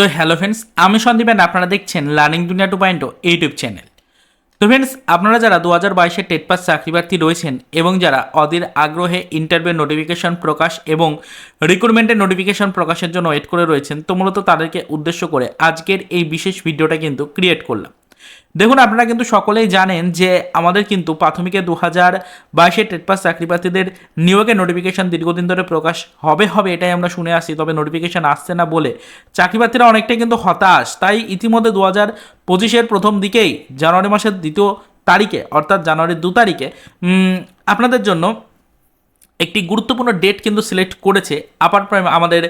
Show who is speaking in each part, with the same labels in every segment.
Speaker 1: তো hello friends আমি Sandeep and আপনারা দেখছেন learning Duniya two point YouTube channel তো ফ্রেন্ডস আপনারা যারা দু হাজার বাইশে টেট পাস চাকরি প্রার্থী রয়েছেন এবং যারা অধীর আগ্রহে ইন্টারভিউ নোটিফিকেশন প্রকাশ এবং রিক্রুটমেন্টের নোটিফিকেশন প্রকাশের জন্য ওয়েট করে রয়েছেন, তো মূলত তাদেরকে উদ্দেশ্য করে আজকের এই বিশেষ ভিডিওটা কিন্তু ক্রিয়েট করলাম। দেখুন, আপনারা কিন্তু সকলেই জানেন যে আমাদের কিন্তু প্রাথমিকে দু হাজার বাইশে টেট পাস চাকরিপ্রার্থীদের নিয়োগের নোটিফিকেশান দীর্ঘদিন ধরে প্রকাশ হবে হবে, এটাই আমরা শুনে আসি। তবে নোটিফিকেশন আসছে না বলে চাকরিপ্রার্থীরা অনেকটাই কিন্তু হতাশ। তাই ইতিমধ্যে দু হাজার পঁচিশের প্রথম দিকেই জানুয়ারি মাসের দ্বিতীয় তারিখে, অর্থাৎ জানুয়ারির দু তারিখে আপনাদের জন্য একটি গুরুত্বপূর্ণ ডেট কিন্তু সিলেক্ট করেছে আপার প্রাইম আমাদের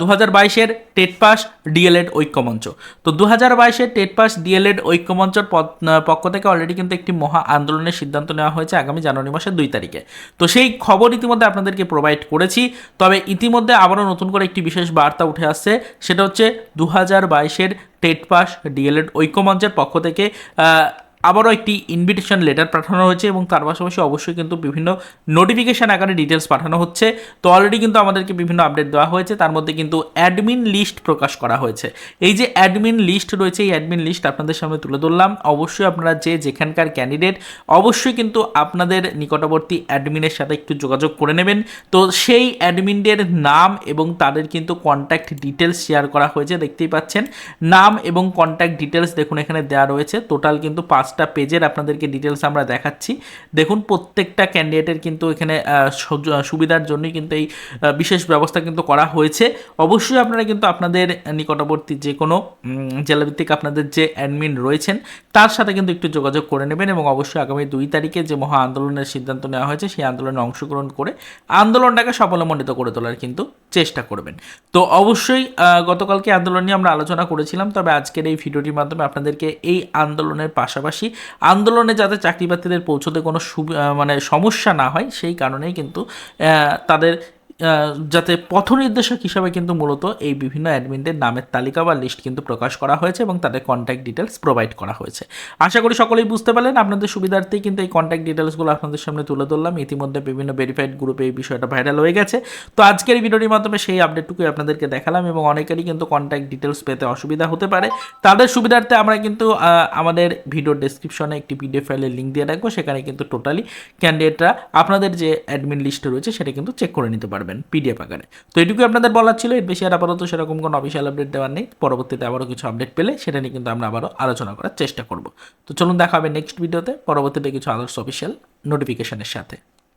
Speaker 1: দু হাজার বাইশের টেট পাস ডিএলএড ঐক্যমঞ্চ। তো দু হাজার বাইশের টেট পাস ডিএলএড ঐক্যমঞ্চর পক্ষ থেকে অলরেডি কিন্তু একটি মহা আন্দোলনের সিদ্ধান্ত নেওয়া হয়েছে আগামী জানুয়ারি মাসের দুই তারিখে। তো সেই খবর ইতিমধ্যে আপনাদেরকে প্রোভাইড করেছি। তবে ইতিমধ্যে আবারও নতুন করে একটি বিশেষ বার্তা উঠে আসছে, সেটা হচ্ছে দু হাজার বাইশের টেট পাস ডিএলএড ঐক্যমঞ্চের পক্ষ থেকে আবারও একটি ইনভিটেশন লেটার পাঠানো হয়েছে এবং তার পাশাপাশি অবশ্যই কিন্তু বিভিন্ন নোটিফিকেশান আকারে ডিটেলস পাঠানো হচ্ছে। তো অলরেডি কিন্তু আমাদেরকে বিভিন্ন আপডেট দেওয়া হয়েছে। তার মধ্যে কিন্তু অ্যাডমিন লিস্ট প্রকাশ করা হয়েছে। এই যে অ্যাডমিন লিস্ট রয়েছে, এই অ্যাডমিন লিস্ট আপনাদের সামনে তুলে ধরলাম। অবশ্যই আপনারা যে যেখানকার ক্যান্ডিডেট অবশ্যই কিন্তু আপনাদের নিকটবর্তী অ্যাডমিনের সাথে একটু যোগাযোগ করে নেবেন। তো সেই অ্যাডমিনদের নাম এবং তাদের কিন্তু কন্ট্যাক্ট ডিটেলস শেয়ার করা হয়েছে, দেখতেই পাচ্ছেন। নাম এবং কন্ট্যাক্ট ডিটেলস দেখুন এখানে দেওয়া রয়েছে। টোটাল কিন্তু পাঁচটা পেজের আপনাদেরকে ডিটেলস আমরা দেখাচ্ছি। দেখুন, প্রত্যেকটা ক্যান্ডিডেটের কিন্তু এখানে সুবিধার জন্যই কিন্তু এই বিশেষ ব্যবস্থা কিন্তু করা হয়েছে। অবশ্যই আপনারা কিন্তু আপনাদের নিকটবর্তী যে কোনো জেলাভিত্তিক আপনাদের যে অ্যাডমিন রয়েছেন, তার সাথে কিন্তু একটু যোগাযোগ করে নেবেন এবং অবশ্যই আগামী দুই তারিখে যে মহা আন্দোলনের সিদ্ধান্ত নেওয়া হয়েছে, সেই আন্দোলনে অংশগ্রহণ করে আন্দোলনটাকে সফলমণ্ডিত করে তোলার কিন্তু চেষ্টা করবেন। তো অবশ্যই গতকালকে আন্দোলন নিয়ে আমরা আলোচনা করেছিলাম, তবে আজকের এই ভিডিওটির মাধ্যমে আপনাদেরকে এই আন্দোলনের পাশাপাশি আন্দোলনে যাতে চাকরি প্রার্থীদের পৌঁছতে কোনো মানে সমস্যা না হয়, সেই কারণেই কিন্তু তাদের যাতে পথ নির্দেশক হিসাবে কিন্তু মূলত এই বিভিন্ন অ্যাডমিনদের নামের তালিকা বা লিস্ট কিন্তু প্রকাশ করা হয়েছে এবং তাদের কন্ট্যাক্ট ডিটেলস প্রোভাইড করা হয়েছে। আশা করি সকলেই বুঝতে পারলেন, আপনাদের সুবিধার্থেই কিন্তু এই কন্ট্যাক্ট ডিটেলসগুলো আপনাদের সামনে তুলে ধরলাম। ইতিমধ্যে বিভিন্ন ভেরিফাইড গ্রুপে এই বিষয়টা ভাইরাল হয়ে গেছে। তো আজকের এই ভিডিওটির মাধ্যমে সেই আপডেটটুকুই আপনাদেরকে দেখালাম এবং অনেকেরই কিন্তু কন্ট্যাক্ট ডিটেলস পেতে অসুবিধা হতে পারে। তাদের সুবিধার্থে আমরা কিন্তু আমাদের ভিডিও ডেসক্রিপশনে একটি পিডিএফ ফাইলের লিঙ্ক দিয়ে রাখব। সেখানে কিন্তু টোটালি ক্যান্ডিডেটরা আপনাদের যে অ্যাডমিন লিস্টে রয়েছে সেটা কিন্তু চেক করে নিতে পারবেন পিডিএফ আকারে। তো এটুকুই আপনাদের বলার ছিল, এর বেশি আর আপাতত সেরকম কোনো অফিসিয়াল আপডেট দেওয়ার নেই। পরবর্তীতে আবারও কিছু আপডেট পেলে সেটা নিয়ে কিন্তু আমরা আবারও আলোচনা করার চেষ্টা করব। তো চলুন দেখা হবে নেক্সট ভিডিওতে পরবর্তীতে কিছু আদার্স অফিসিয়াল নোটিফিকেশনের সাথে।